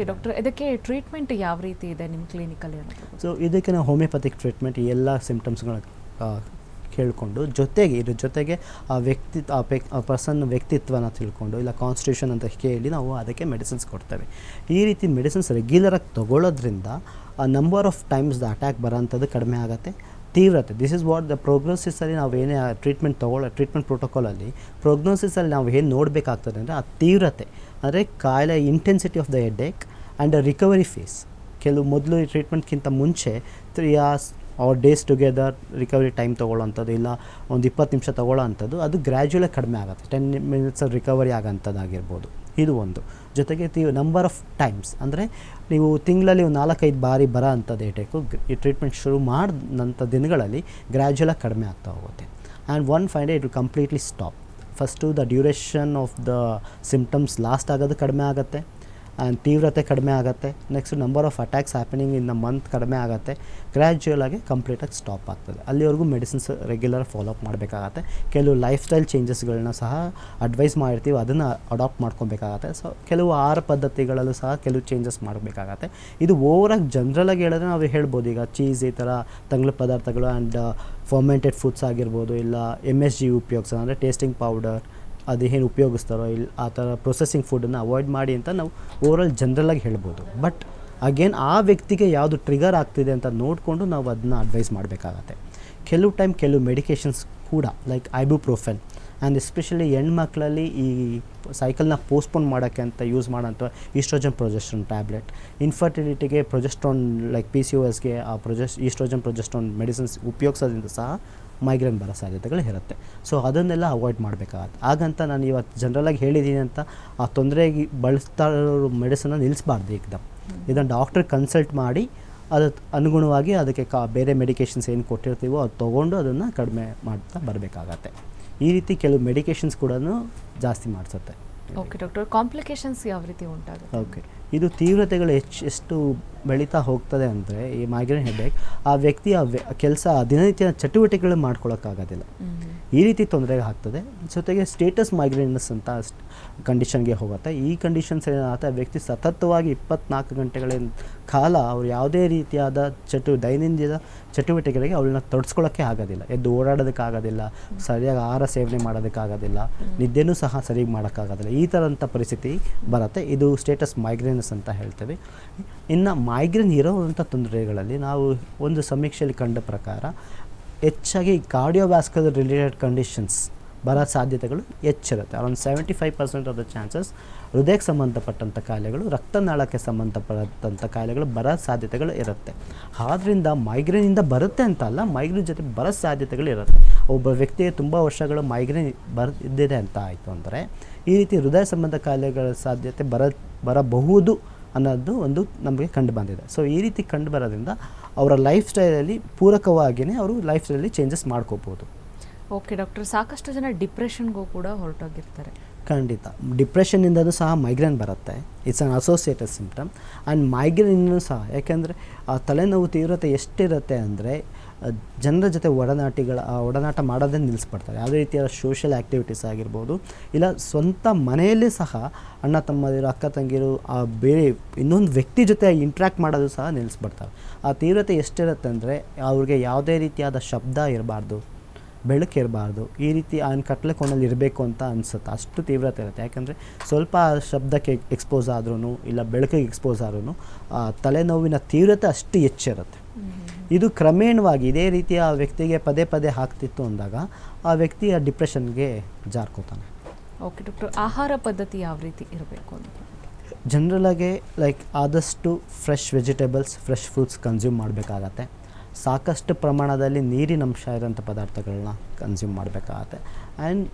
Doctor, ಇದಕ್ಕೆ treatment ಯಾವ ರೀತಿ ಇದೆ ನಿಮ್ಮ ಕ್ಲಿನಿಕಲ್ಲಿ ಸೊ ಇದಕ್ಕೆ ನಾವು ಹೋಮಿಯೋಪತಿಕ್ ಟ್ರೀಟ್ಮೆಂಟ್ ಎಲ್ಲ ಸಿಂಪ್ಟಮ್ಸ್ಗಳ ಕೇಳಿಕೊಂಡು, ಜೊತೆಗೆ, ಇದ್ರ ಜೊತೆಗೆ ಆ ವ್ಯಕ್ತಿ, ಆ ಪರ್ಸನ್ ವ್ಯಕ್ತಿತ್ವನ ತಿಳ್ಕೊಂಡು, ಇಲ್ಲ ಕಾನ್ಸ್ಟಿಟ್ಯೂಷನ್ ಅಂತ ಕೇಳಿ ನಾವು ಅದಕ್ಕೆ ಮೆಡಿಸಿನ್ಸ್ ಕೊಡ್ತೇವೆ. ಈ ರೀತಿ ಮೆಡಿಸಿನ್ಸ್ ರೆಗ್ಯುಲರಾಗಿ ತೊಗೊಳ್ಳೋದ್ರಿಂದ, ಆ number of times the attack ಬರೋಂಥದ್ದು ಕಡಿಮೆ ಆಗುತ್ತೆ. ತೀವ್ರತೆ ದಿಸ್ ಇಸ್ ವಾಟ್ ದ ಪ್ರೋಗ್ನೋಸಿಸಲ್ಲಿ ನಾವು ಏನೇ ಟ್ರೀಟ್ಮೆಂಟ್ ತೊಗೊಳ್ಳೋ ಟ್ರೀಟ್ಮೆಂಟ್ ಪ್ರೋಟೋಕಾಲಲ್ಲಿ ಪ್ರೋಗ್ನೋಸಿಸಲ್ಲಿ ನಾವು ಏನು ನೋಡಬೇಕಾಗ್ತದೆ ಅಂದರೆ ಆ ತೀವ್ರತೆ. ಅಂದರೆ ಕಾಯಿಲೆ intensity of the headache and recovery phase ಕೆಲವು ಮೊದಲು ಟ್ರೀಟ್ಮೆಂಟ್ಗಿಂತ ಮುಂಚೆ three hours or days together recovery time ತೊಗೊಳ್ಳೋಂಥದ್ದು ಇಲ್ಲ, ಒಂದು ಇಪ್ಪತ್ತು ನಿಮಿಷ ತೊಗೊಳ್ಳೋ ಅಂಥದ್ದು ಅದು ಗ್ರ್ಯಾಜುಯಲಾಗಿ ಕಡಿಮೆ ಆಗುತ್ತೆ. ಟೆನ್ ಮಿನಿಟ್ಸ್ ರಿಕವರಿ ಆಗೋಂಥದ್ದಾಗಿರ್ಬೋದು. ಇದು ಒಂದು. ಜೊತೆಗೆ ನೀವು ನಂಬರ್ ಆಫ್ ಟೈಮ್ಸ್ ಅಂದರೆ ನೀವು ತಿಂಗಳಲ್ಲಿ ಒಂದು ನಾಲ್ಕೈದು ಬಾರಿ ಬರೋ ಅಂಥದ್ದು ಏಟೇಕು ಈ ಟ್ರೀಟ್ಮೆಂಟ್ ಶುರು ಮಾಡಿದಂಥ ದಿನಗಳಲ್ಲಿ ಗ್ರ್ಯಾಜುಯಲಾಗಿ ಕಡಿಮೆ ಆಗ್ತಾ ಹೋಗುತ್ತೆ. And one find it completely stop first the duration of the symptoms last ಆಗೋದು ಕಡಿಮೆ ಆಗುತ್ತೆ. ಆ್ಯಂಡ್ ತೀವ್ರತೆ ಕಡಿಮೆ ಆಗುತ್ತೆ. Next number of attacks happening in the month ಕಡಿಮೆ ಆಗುತ್ತೆ. ಗ್ರ್ಯಾಜುಯಲ್ ಆಗಿ ಕಂಪ್ಲೀಟಾಗಿ ಸ್ಟಾಪ್ ಆಗ್ತದೆ. ಅಲ್ಲಿವರೆಗೂ ಮೆಡಿಸಿನ್ಸ್ ರೆಗ್ಯುಲರ್ ಫಾಲೋಅಪ್ ಮಾಡಬೇಕಾಗತ್ತೆ. ಕೆಲವು ಲೈಫ್ ಸ್ಟೈಲ್ ಚೇಂಜಸ್ಗಳನ್ನ ಸಹ ಅಡ್ವೈಸ್ ಮಾಡಿರ್ತೀವಿ. ಅದನ್ನು ಅಡಾಪ್ಟ್ ಮಾಡ್ಕೊಬೇಕಾಗತ್ತೆ. ಸೊ ಕೆಲವು ಆಹಾರ ಪದ್ಧತಿಗಳಲ್ಲೂ ಸಹ ಕೆಲವು ಚೇಂಜಸ್ ಮಾಡಬೇಕಾಗತ್ತೆ. ಇದು ಓವರಾಗಿ ಜನ್ರಲಾಗಿ ಹೇಳಿದ್ರೆ ನಾವು ಹೇಳ್ಬೋದು. ಈಗ ಚೀಸ್ ಈ ಥರ ತಂಗ್ಳು ಪದಾರ್ಥಗಳು ಆ್ಯಂಡ್ ಫರ್ಮೆಂಟೆಡ್ ಫುಡ್ಸ್ ಆಗಿರ್ಬೋದು, ಇಲ್ಲ ಎಂ ಎಸ್ ಜಿ ಉಪಯೋಗಿಸೋ ಅಂದರೆ ಟೇಸ್ಟಿಂಗ್ ಪೌಡರ್ ಅದು ಉಪಯೋಗಿಸ್ತಾರೋ ಇಲ್ಲಿ ಆ ಥರ ಪ್ರೊಸೆಸಿಂಗ್ ಫುಡನ್ನು ಅವಾಯ್ಡ್ ಮಾಡಿ ಅಂತ ನಾವು ಓವರಾಲ್ ಜನ್ರಲಾಗಿ ಹೇಳ್ಬೋದು. ಬಟ್ ಅಗೇನ್ ಆ ವ್ಯಕ್ತಿಗೆ ಯಾವುದು ಟ್ರಿಗರ್ ಆಗ್ತಿದೆ ಅಂತ ನೋಡಿಕೊಂಡು ನಾವು ಅದನ್ನ ಅಡ್ವೈಸ್ ಮಾಡಬೇಕಾಗತ್ತೆ. ಕೆಲವು ಟೈಮ್ ಕೆಲವು ಮೆಡಿಕೇಷನ್ಸ್ ಕೂಡ ಲೈಕ್ ಐಬುಪ್ರೋಫೆನ್ ಆ್ಯಂಡ್ ಎಸ್ಪೆಷಲಿ ಹೆಣ್ಮಕ್ಳಲ್ಲಿ ಈ ಸೈಕಲ್ನ ಪೋಸ್ಟ್ಪೋನ್ ಮಾಡೋಕ್ಕೆ ಅಂತ ಯೂಸ್ ಮಾಡೋಂಥ oestrogen progesterone tablet ಇನ್ಫರ್ಟಿಲಿಟಿಗೆ progesterone like P C O ಎಸ್ಗೆ ಆ ಪ್ರೊಜೆಸ್ ಈಸ್ಟ್ರೋಜನ್ ಪ್ರೊಜೆಸ್ಟ್ರೋನ್ ಮೆಡಿಸಿನ್ಸ್ ಉಪಯೋಗಿಸೋದ್ರಿಂದ ಸಹ ಮೈಗ್ರೇನ್ ಬರೋ ಸಾಧ್ಯತೆಗಳು ಇರುತ್ತೆ. ಸೊ ಅದನ್ನೆಲ್ಲ ಅವಾಯ್ಡ್ ಮಾಡಬೇಕಾಗತ್ತೆ. ಹಾಗಂತ ನಾನು ಇವತ್ತು ಜನರಲಾಗಿ ಹೇಳಿದ್ದೀನಿ ಅಂತ ಆ ತೊಂದರೆಗೆ ಬಳಸ್ತಾ ಇರೋ ಮೆಡಿಸನ್ನ ನಿಲ್ಲಿಸಬಾರ್ದು ಏಕದಮ್. ಇದನ್ನು ಡಾಕ್ಟ್ರ್ ಕನ್ಸಲ್ಟ್ ಮಾಡಿ ಅದು ಅನುಗುಣವಾಗಿ ಅದಕ್ಕೆ ಕಾ ಬೇರೆ ಮೆಡಿಕೇಷನ್ಸ್ ಏನು ಕೊಟ್ಟಿರ್ತೀವೋ ಅದು ತೊಗೊಂಡು ಅದನ್ನು ಕಡಿಮೆ ಮಾಡ್ತಾ ಬರಬೇಕಾಗತ್ತೆ. ಈ ರೀತಿ ಕೆಲವು ಮೆಡಿಕೇಶನ್ಸ್ ಕೂಡ ಜಾಸ್ತಿ ಮಾಡಿಸುತ್ತೆ. ಓಕೆ ಡಾಕ್ಟರ್ ಕಾಂಪ್ಲಿಕೇಶನ್ಸ್ ಯಾವ ರೀತಿ ಉಂಟಾಗುತ್ತೆ? ಓಕೆ ಇದು ತೀವ್ರತೆಗಳು ಹೆಚ್ಚು ಎಷ್ಟು ಬೆಳೀತಾ ಹೋಗ್ತದೆ ಅಂದರೆ ಈ ಮೈಗ್ರೇನ್ ಹೆಡ್ಡೇಕ್ ಆ ವ್ಯಕ್ತಿ ಆ ಕೆಲಸ ದಿನನಿತ್ಯದ ಚಟುವಟಿಕೆಗಳು ಮಾಡ್ಕೊಳ್ಳೋಕ್ಕಾಗೋದಿಲ್ಲ ಈ ರೀತಿ ತೊಂದರೆಗೆ ಆಗ್ತದೆ. ಜೊತೆಗೆ ಸ್ಟೇಟಸ್ ಮೈಗ್ರೇನಸ್ ಅಂತ ಕಂಡೀಷನ್ಗೆ ಹೋಗುತ್ತೆ. ಈ ಕಂಡೀಷನ್ಸ್ ಏನಾಗುತ್ತೆ ಆ ವ್ಯಕ್ತಿ ಸತತವಾಗಿ ಇಪ್ಪತ್ನಾಲ್ಕು ಗಂಟೆಗಳ ಕಾಲ ಅವ್ರು ಯಾವುದೇ ರೀತಿಯಾದ ಚಟು ದೈನಂದಿನ ಚಟುವಟಿಕೆಗಳಿಗೆ ಅವಳನ್ನ ತೊಡಸ್ಕೊಳ್ಳೋಕ್ಕೆ ಆಗೋದಿಲ್ಲ. ಎದ್ದು ಓಡಾಡೋದಕ್ಕಾಗೋದಿಲ್ಲ ಸರಿಯಾಗಿ ಆಹಾರ ಸೇವನೆ ಮಾಡೋದಕ್ಕಾಗೋದಿಲ್ಲ ನಿದ್ದೆನೂ ಸಹ ಸರಿಯಾಗಿ ಮಾಡೋಕ್ಕಾಗೋದಿಲ್ಲ. ಈ ಥರಂಥ ಪರಿಸ್ಥಿತಿ ಬರುತ್ತೆ. ಇದು ಸ್ಟೇಟಸ್ ಅಂತ ಹೇಳ್ತೇವೆ. ಇನ್ನು ಮೈಗ್ರೇನ್ ಇರೋವಂಥ ತೊಂದರೆಗಳಲ್ಲಿ ನಾವು ಒಂದು ಸಮೀಕ್ಷೆಯಲ್ಲಿ ಕಂಡ ಪ್ರಕಾರ ಹೆಚ್ಚಾಗಿ ಕಾರ್ಡಿಯೋವ್ಯಾಸ್ಕುಲರ್ ರಿಲೇಟೆಡ್ ಕಂಡೀಷನ್ಸ್ ಬರೋ ಸಾಧ್ಯತೆಗಳು ಹೆಚ್ಚಿರುತ್ತೆ around seventy five percent of the chances ಹೃದಯಕ್ಕೆ ಸಂಬಂಧಪಟ್ಟಂಥ ಕಾಯಿಲೆಗಳು, ರಕ್ತನಾಳಕ್ಕೆ ಸಂಬಂಧಪಟ್ಟಂಥ ಕಾಯಿಲೆಗಳು ಬರೋ ಸಾಧ್ಯತೆಗಳು ಇರುತ್ತೆ. ಆದ್ದರಿಂದ ಮೈಗ್ರೇನಿಂದ ಬರುತ್ತೆ ಅಂತ ಅಲ್ಲ ಮೈಗ್ರೇನ್ ಜೊತೆ ಬರೋ ಸಾಧ್ಯತೆಗಳು ಇರುತ್ತೆ. ಒಬ್ಬ ವ್ಯಕ್ತಿಗೆ ತುಂಬ ವರ್ಷಗಳು ಮೈಗ್ರೇನ್ ಬರ್, ಇದ್ದಿದೆ ಅಂತ ಆಯಿತು ಅಂದರೆ, ಈ ರೀತಿ ಹೃದಯ ಸಂಬಂಧ ಕಾಯಿಲೆಗಳ ಸಾಧ್ಯತೆ ಬರ, ಬರಬಹುದು ಅನ್ನೋದು ಒಂದು ನಮಗೆ ಕಂಡು ಬಂದಿದೆ. ಸೊ ಈ ರೀತಿ ಕಂಡು ಬರೋದ್ರಿಂದ ಅವರ ಲೈಫ್ ಸ್ಟೈಲಲ್ಲಿ ಪೂರಕವಾಗಿಯೇ ಅವರು ಲೈಫ್ ಸ್ಟೈಲಲ್ಲಿ ಚೇಂಜಸ್ ಮಾಡ್ಕೋಬೋದು ಓಕೆ, ಡಾಕ್ಟರ್, ಸಾಕಷ್ಟು ಜನ ಡಿಪ್ರೆಷನ್ಗೂ ಕೂಡ ಹೊರಟೋಗಿರ್ತಾರೆ. ಖಂಡಿತ. ಡಿಪ್ರೆಷನ್ನಿಂದಲೂ ಸಹ ಮೈಗ್ರೇನ್ ಬರುತ್ತೆ. It's an associated symptom and ಮೈಗ್ರೇನ್ನೂ ಸಹ, ಯಾಕೆಂದರೆ, ಆ ತಲೆನೋವು ತೀವ್ರತೆ ಎಷ್ಟಿರುತ್ತೆ ಅಂದರೆ ಜನರ ಜೊತೆ ಒಡನಾಟಿಗಳ ಒಡನಾಟ ಮಾಡೋದೇ ನಿಲ್ಲಿಸ್ಬಿಡ್ತಾರೆ. ಯಾವುದೇ ರೀತಿಯ ಸೋಷಿಯಲ್ ಆ್ಯಕ್ಟಿವಿಟೀಸ್ ಆಗಿರ್ಬೋದು, ಇಲ್ಲ ಸ್ವಂತ ಮನೆಯಲ್ಲೇ ಸಹ ಅಣ್ಣ ತಮ್ಮದಿರು, ಅಕ್ಕ ತಂಗಿರು, ಆ, ಬೇರೆ ಇನ್ನೊಂದು ವ್ಯಕ್ತಿ ಜೊತೆ ಇಂಟ್ರ್ಯಾಕ್ಟ್ ಮಾಡೋದು ಸಹ ನಿಲ್ಲಿಸ್ಬಿಡ್ತಾರೆ. ಆ ತೀವ್ರತೆ ಎಷ್ಟಿರುತ್ತೆ ಅಂದರೆ, ಅವ್ರಿಗೆ ಯಾವುದೇ ರೀತಿಯಾದ ಶಬ್ದ ಇರಬಾರ್ದು. ಬೆಳಕು ಇರಬಾರ್ದು ಈ ರೀತಿ ಅವನ ಕಟ್ಟಲೆ ಕೋಣಲ್ಲಿ ಇರಬೇಕು ಅಂತ ಅನಿಸುತ್ತೆ. ಅಷ್ಟು ತೀವ್ರತೆ ಇರುತ್ತೆ. ಯಾಕಂದರೆ ಸ್ವಲ್ಪ ಶಬ್ದಕ್ಕೆ ಎಕ್ಸ್ಪೋಸ್ ಆದ್ರೂ ಇಲ್ಲ ಬೆಳಕಿಗೆ ಎಕ್ಸ್ಪೋಸ್ ಆದ್ರೂ ಆ ತಲೆನೋವಿನ ತೀವ್ರತೆ ಅಷ್ಟು ಹೆಚ್ಚಿರುತ್ತೆ. ಇದು ಕ್ರಮೇಣವಾಗಿ ಇದೇ ರೀತಿ ಆ ವ್ಯಕ್ತಿಗೆ ಪದೇ ಪದೇ ಹಾಕ್ತಿತ್ತು ಅಂದಾಗ ಆ ವ್ಯಕ್ತಿ ಆ ಡಿಪ್ರೆಷನ್ಗೆ ಜಾರ್ಕೋತಾನೆ. ಓಕೆ ಡಾಕ್ಟರ್ ಆಹಾರ ಪದ್ಧತಿ ಯಾವ ರೀತಿ ಇರಬೇಕು ಅಂತ? ಜನರಲಾಗೆ ಲೈಕ್ ಆದಷ್ಟು fresh vegetables fresh fruits consume ಮಾಡಬೇಕಾಗತ್ತೆ. ಸಾಕಷ್ಟು ಪ್ರಮಾಣದಲ್ಲಿ ನೀರಿನಂಶ ಇರೋಂಥ ಪದಾರ್ಥಗಳನ್ನ ಕನ್ಸ್ಯೂಮ್ ಮಾಡಬೇಕಾಗತ್ತೆ. ಆ್ಯಂಡ್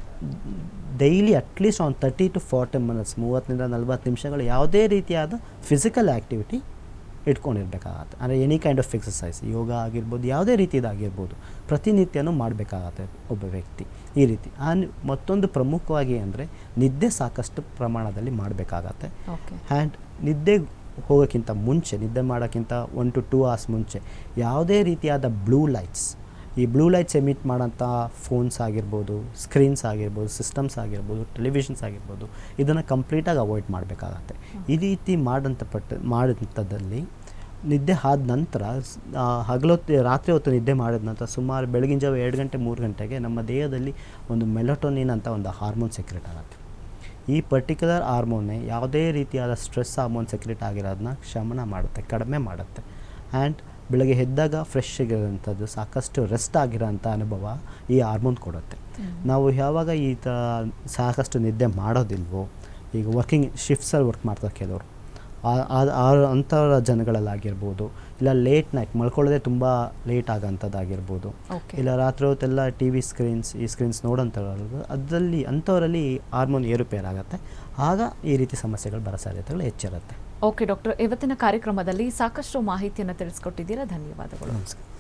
ಡೈಲಿ ಅಟ್ಲೀಸ್ಟ್ ಒಂದು ತರ್ಟಿ ಟು ಫಾರ್ಟಿ ಮಿನಿಟ್ಸ್ ಮೂವತ್ತರಿಂದ ನಲ್ವತ್ತು ನಿಮಿಷಗಳು ಯಾವುದೇ ರೀತಿಯಾದ ಫಿಸಿಕಲ್ ಆ್ಯಕ್ಟಿವಿಟಿ ಇಟ್ಕೊಂಡಿರ್ಬೇಕಾಗತ್ತೆ. ಅಂದರೆ any kind of exercise yoga ಆಗಿರ್ಬೋದು ಯಾವುದೇ ರೀತಿಯದಾಗಿರ್ಬೋದು ಪ್ರತಿನಿತ್ಯನೂ ಮಾಡಬೇಕಾಗತ್ತೆ ಒಬ್ಬ ವ್ಯಕ್ತಿ ಈ ರೀತಿ. ಆ್ಯಂಡ್ ಮತ್ತೊಂದು ಪ್ರಮುಖವಾಗಿ ಅಂದರೆ ನಿದ್ದೆ ಸಾಕಷ್ಟು ಪ್ರಮಾಣದಲ್ಲಿ ಮಾಡಬೇಕಾಗತ್ತೆ. ಓಕೆ ಆ್ಯಂಡ್ ನಿದ್ದೆ ಹೋಗೋಕ್ಕಿಂತ ಮುಂಚೆ, ನಿದ್ದೆ ಮಾಡೋಕ್ಕಿಂತ ಒನ್ ಟು ಟೂ ಅವರ್ಸ್ ಮುಂಚೆ, ಯಾವುದೇ ರೀತಿಯಾದ ಬ್ಲೂ ಲೈಟ್ಸ್ ಈ ಬ್ಲೂ ಲೈಟ್ಸ್ ಎಮಿಟ್ ಮಾಡೋಂಥ ಫೋನ್ಸ್ ಆಗಿರ್ಬೋದು ಸ್ಕ್ರೀನ್ಸ್ ಆಗಿರ್ಬೋದು ಸಿಸ್ಟಮ್ಸ್ ಆಗಿರ್ಬೋದು ಟೆಲಿವಿಷನ್ಸ್ ಆಗಿರ್ಬೋದು, ಇದನ್ನು ಕಂಪ್ಲೀಟಾಗಿ ಅವಾಯ್ಡ್ ಮಾಡಬೇಕಾಗತ್ತೆ. ಈ ರೀತಿ ಮಾಡಂಥ ಪಟ್ಟ ಮಾಡಿದಂಥದ್ದಲ್ಲಿ ನಿದ್ದೆ ಆದ ನಂತರ ಹಗಲೊತ್ತು, ರಾತ್ರಿ ಹೊತ್ತು ನಿದ್ದೆ ಮಾಡಿದ ನಂತರ ಸುಮಾರು ಬೆಳಗಿನ ಜಾವ ಎರಡು ಗಂಟೆ, ಮೂರು ಗಂಟೆಗೆ ನಮ್ಮ ದೇಹದಲ್ಲಿ ಒಂದು ಮೆಲಟೋನಿನ್ ಅಂತ ಒಂದು ಹಾರ್ಮೋನ್ ಸೆಕ್ರೆಟ್ ಆಗುತ್ತೆ. ಈ ಪರ್ಟಿಕ್ಯುಲರ್ ಹಾರ್ಮೋನೇ ಯಾವುದೇ ರೀತಿಯಾದ ಸ್ಟ್ರೆಸ್ ಹಾರ್ಮೋನ್ ಸೆಕ್ರೆಟ್ ಆಗಿರೋದನ್ನ ಶಮನ ಮಾಡುತ್ತೆ ಕಡಿಮೆ ಮಾಡುತ್ತೆ. ಆ್ಯಂಡ್ ಬೆಳಗ್ಗೆ ಎದ್ದಾಗ ಫ್ರೆಶ್ ಆಗಿರೋಂಥದ್ದು ಸಾಕಷ್ಟು ರೆಸ್ಟ್ ಆಗಿರೋಂಥ ಅನುಭವ ಈ ಹಾರ್ಮೋನ್ ಕೊಡುತ್ತೆ. ನಾವು ಯಾವಾಗ ಈ ಥರ ಸಾಕಷ್ಟು ನಿದ್ದೆ ಮಾಡೋದಿಲ್ವೋ ಈಗ ವರ್ಕಿಂಗ್ ಶಿಫ್ಟ್ಸಲ್ಲಿ ವರ್ಕ್ ಮಾಡ್ತಾರೆ ಕೆಲವರು. ಆ- ಅಂಥವ್ರ ಜನಗಳಲ್ಲಾಗಿರ್ಬೋದು. ಇಲ್ಲ ಲೇಟ್ ನೈಟ್ ಮಲ್ಕೊಳ್ಳೋದೆ ತುಂಬ ಲೇಟ್ ಆಗೋಂಥದ್ದಾಗಿರ್ಬೋದು. ಓಕೆ ಇಲ್ಲ ರಾತ್ರಿ ಹೊತ್ತೆಲ್ಲ ಟಿ ವಿ ಸ್ಕ್ರೀನ್ಸ್ ಈ ಸ್ಕ್ರೀನ್ಸ್ ನೋಡೋಂಥವ್ರು ಅದರಲ್ಲಿ ಅಂಥವರಲ್ಲಿ ಹಾರ್ಮೋನ್ ಏರುಪೇರಾಗುತ್ತೆ. ಆಗ ಈ ರೀತಿ ಸಮಸ್ಯೆಗಳು ಬರೋ ಸಾಧ್ಯತೆಗಳು ಹೆಚ್ಚಿರುತ್ತೆ. ಓಕೆ ಡಾಕ್ಟರ್ ಇವತ್ತಿನ ಕಾರ್ಯಕ್ರಮದಲ್ಲಿ ಸಾಕಷ್ಟು ಮಾಹಿತಿಯನ್ನು ತಿಳಿಸ್ಕೊಟ್ಟಿದ್ದೀರಾ? ಧನ್ಯವಾದಗಳು. ನಮಸ್ಕಾರ.